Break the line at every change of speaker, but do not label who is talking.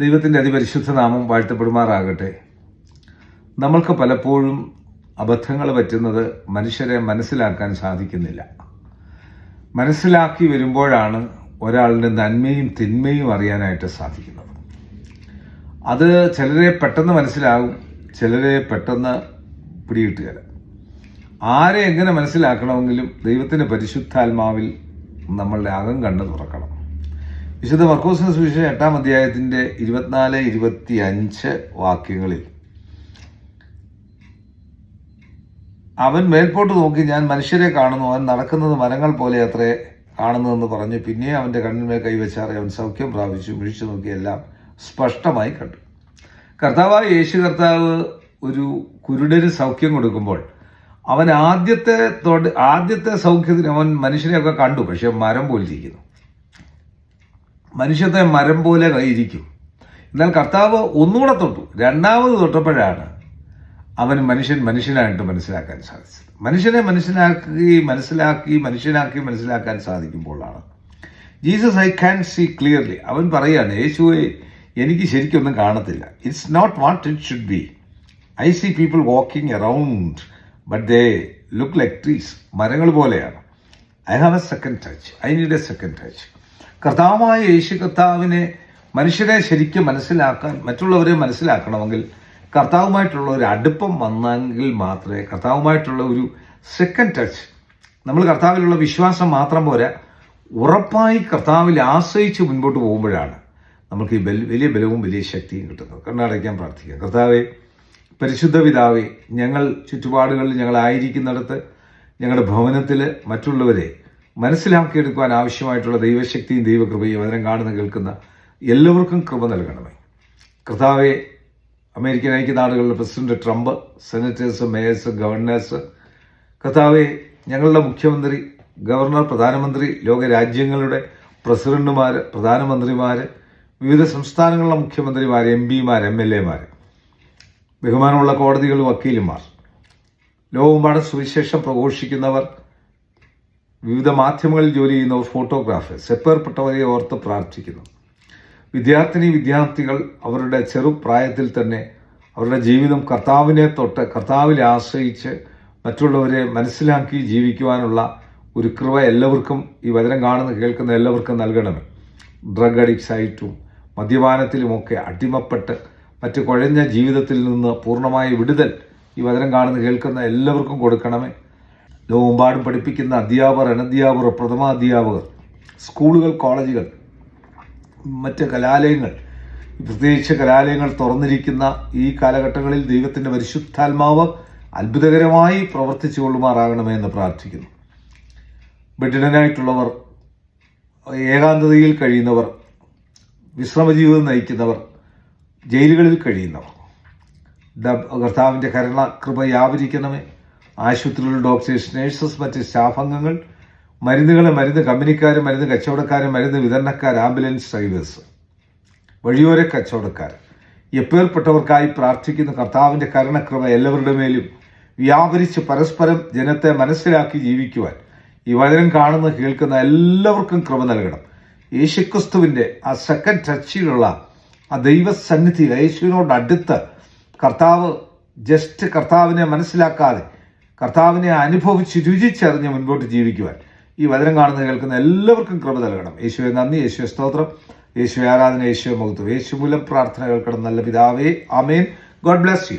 ദൈവത്തിന്റെ അതിപരിശുദ്ധ നാമം വാഴ്ത്തപ്പെടുമാറാകട്ടെ. നമ്മൾക്ക് പലപ്പോഴും അബദ്ധങ്ങൾ പറ്റുന്നത് മനുഷ്യരെ മനസ്സിലാക്കാൻ സാധിക്കുന്നില്ല. മനസ്സിലാക്കി വരുമ്പോഴാണ് ഒരാളുടെ നന്മയും തിന്മയും അറിയാനായിട്ട് സാധിക്കുന്നത്. അത് ചിലരെ പെട്ടെന്ന് മനസ്സിലാകും ചിലരെ പെട്ടെന്ന് പിടികിട്ടുകയില്ല ആരെ എങ്ങനെ മനസ്സിലാക്കണമെങ്കിലും ദൈവത്തിന്റെ പരിശുദ്ധാത്മാവിൽ നമ്മളുടെ അകം കണ്ട് തുറക്കണം. വിശുദ്ധ മർക്കോസിന് സുവിശേഷം എട്ടാം അധ്യായത്തിന്റെ ഇരുപത്തിനാല് ഇരുപത്തി അഞ്ച് വാക്യങ്ങളിൽ. അവൻ മേൽപോട്ട് നോക്കി ഞാൻ മനുഷ്യരെ കാണുന്നു. അവൻ നടക്കുന്നത് മരങ്ങൾ പോലെ അത്രേ കാണുന്നതെന്ന് പറഞ്ഞു. പിന്നെ അവന്റെ കണ്ണിന്മേൽ കൈവച്ചാറെ. അവൻ സൗഖ്യം പ്രാപിച്ചു. മിഴിച്ചു നോക്കി എല്ലാം സ്പഷ്ടമായി കണ്ടു. കർത്താവായ യേശു കർത്താവ് ഒരു കുരുടന് സൗഖ്യം കൊടുക്കുമ്പോൾ അവൻ ആദ്യത്തെ ആദ്യത്തെ സൗഖ്യത്തിന് അവൻ മനുഷ്യനെയൊക്കെ കണ്ടു. പക്ഷെ മരം പോലെ ഇരിക്കുന്നു മനുഷ്യത്തെ മരം പോലെ ഇരിക്കും എന്നാൽ കർത്താവ് ഒന്നുകൂടെ തൊട്ടു. രണ്ടാമത് തൊട്ടപ്പോഴാണ് അവൻ മനുഷ്യൻ മനുഷ്യനായിട്ട് മനസ്സിലാക്കാൻ സാധിച്ചത്. മനുഷ്യനെ മനസ്സിലാക്കി മനസ്സിലാക്കി മനുഷ്യനാക്കി മനസ്സിലാക്കാൻ സാധിക്കുമ്പോഴാണ്. Jesus I can see clearly. അവൻ പറയാണ് യേശുവെ എനിക്ക് ശരിക്കൊന്നും കാണത്തില്ല. It's not what it should be I see people walking around but they look like trees മരങ്ങൾ പോലെയാണ്. I have a second touch I need a second touch കർത്താവായ യേശു കർത്താവിനെ മനുഷ്യരെ ശരിക്കും മനസ്സിലാക്കാൻ മറ്റുള്ളവരെ മനസ്സിലാക്കണമെങ്കിൽ കർത്താവുമായിട്ടുള്ള ഒരു അടുപ്പം വന്നെങ്കിൽ മാത്രമേ കർത്താവുമായിട്ടുള്ള ഒരു സെക്കൻഡ് ടച്ച് നമ്മൾ കർത്താവിലുള്ള വിശ്വാസം മാത്രം പോരാ ഉറപ്പായി കർത്താവിൽ ആശ്രയിച്ച് മുൻപോട്ട് പോകുമ്പോഴാണ് നമുക്ക് ഈ വലിയ ബലവും വലിയ ശക്തിയും കിട്ടുന്നത്. കണ്ണടയ്ക്കാൻ പ്രാർത്ഥിക്കുക. കർത്താവെ പരിശുദ്ധ പിതാവെ ഞങ്ങൾ ചുറ്റുപാടുകളിൽ ഞങ്ങളായിരിക്കുന്നിടത്ത് ഞങ്ങളുടെ ഭവനത്തിൽ മറ്റുള്ളവരെ മനസ്സിലാക്കിയെടുക്കുവാൻ ആവശ്യമായിട്ടുള്ള ദൈവശക്തിയും ദൈവകൃപയും അതിനെ കാണുന്ന കേൾക്കുന്ന എല്ലാവർക്കും കൃപ നൽകണമേ. കർത്താവെ American ഐക്യനാടുകളിലെ president Trump senators mayors governors കർത്താവെ ഞങ്ങളുടെ മുഖ്യമന്ത്രി ഗവർണർ പ്രധാനമന്ത്രി ലോക രാജ്യങ്ങളുടെ പ്രസിഡന്റുമാർ പ്രധാനമന്ത്രിമാർ വിവിധ സംസ്ഥാനങ്ങളിലെ മുഖ്യമന്ത്രിമാർ എം പിമാർ എം എൽ എമാർ ബഹുമാനമുള്ള കോടതികൾ വക്കീലുമാർ ലോകമെമ്പാടും സുവിശേഷം പ്രഘോഷിക്കുന്നവർ വിവിധ മാധ്യമങ്ങളിൽ ജോലി ചെയ്യുന്നവർ ഫോട്ടോഗ്രാഫേഴ്സ് എപ്പേർപ്പെട്ടവരെ ഓർത്ത് പ്രാർത്ഥിക്കുന്നു. വിദ്യാർത്ഥിനി വിദ്യാർത്ഥികൾ അവരുടെ ചെറുപ്രായത്തിൽ തന്നെ അവരുടെ ജീവിതം കർത്താവിനെ തൊട്ട് കർത്താവിനെ ആശ്രയിച്ച് മറ്റുള്ളവരെ മനസ്സിലാക്കി ജീവിക്കുവാനുള്ള ഒരു കൃപ എല്ലാവർക്കും ഈ വചനം കാണുന്ന കേൾക്കുന്ന എല്ലാവർക്കും നൽകണമേ. ഡ്രഗ് അഡിക്ട്സ് ആയിട്ടും മദ്യപാനത്തിലുമൊക്കെ അടിമപ്പെട്ട് മറ്റ് കുഴഞ്ഞ ജീവിതത്തിൽ നിന്ന് പൂർണമായ വിടുതൽ ഈ വചനം കാണുന്ന കേൾക്കുന്ന എല്ലാവർക്കും കൊടുക്കണമേ. ലോകമെമ്പാടും പഠിപ്പിക്കുന്ന അധ്യാപകർ അനധ്യാപകർ പ്രഥമാധ്യാപകർ സ്കൂളുകൾ കോളേജുകൾ മറ്റ് കലാലയങ്ങൾ പ്രത്യേകിച്ച് കലാലയങ്ങൾ തുറന്നിരിക്കുന്ന ഈ കാലഘട്ടങ്ങളിൽ ദൈവത്തിന്റെ പരിശുദ്ധാത്മാവ് അത്ഭുതകരമായി പ്രവർത്തിച്ചു കൊള്ളുമാറാകണമേ എന്ന് പ്രാർത്ഥിക്കുന്നു. ബെഡിഡനായിട്ടുള്ളവർ ഏകാന്തതയിൽ കഴിയുന്നവർ വിശ്രമജീവിതം നയിക്കുന്നവർ ജയിലുകളിൽ കഴിയുന്നവർ കർത്താവിന്റെ കരുണ കൃപ വ്യാപരിക്കണമേ. ആശുപത്രികളിൽ ഡോക്ടേഴ്സ് നഴ്സസ് മറ്റ് സ്റ്റാഫ് അംഗങ്ങൾ മരുന്നുകളെ മരുന്ന് കമ്പനിക്കാർ മരുന്ന് കച്ചവടക്കാർ മരുന്ന് വിതരണക്കാർ ആംബുലൻസ് ഡ്രൈവേഴ്സ്. വഴിയോര കച്ചവടക്കാർ. എപ്പേർപ്പെട്ടവർക്കായി പ്രാർത്ഥിക്കുന്ന. കർത്താവിന്റെ കരണക്രമ എല്ലാവരുടെ മേലും വ്യാപരിച്ച് പരസ്പരം ജനത്തെ മനസ്സിലാക്കി ജീവിക്കുവാൻ ഈ വചനം കാണുന്ന കേൾക്കുന്ന എല്ലാവർക്കും കൃപ നൽകണം. യേശുക്രിസ്തുവിന്റെ ആ സെക്കൻഡ് ടച്ചിലുള്ള ആ ദൈവസന്നിധി യേശുവിനോട് അടുത്ത് കർത്താവ് ജസ്റ്റ് കർത്താവിനെ മനസ്സിലാക്കാതെ കർത്താവിനെ അനുഭവിച്ച് രുചിച്ചറിഞ്ഞ് മുൻപോട്ട് ജീവിക്കുവാൻ ഈ വചനം കാണുന്ന കേൾക്കുന്ന എല്ലാവർക്കും കൃപ നൽകണം. യേശുവെ നന്ദി. യേശുവെ സ്തോത്രം. യേശു ആരാധന. യേശു മഹത്വം. യേശു മൂലം പ്രാർത്ഥന കേൾക്കണം. നല്ല പിതാവേ. Amen God bless you.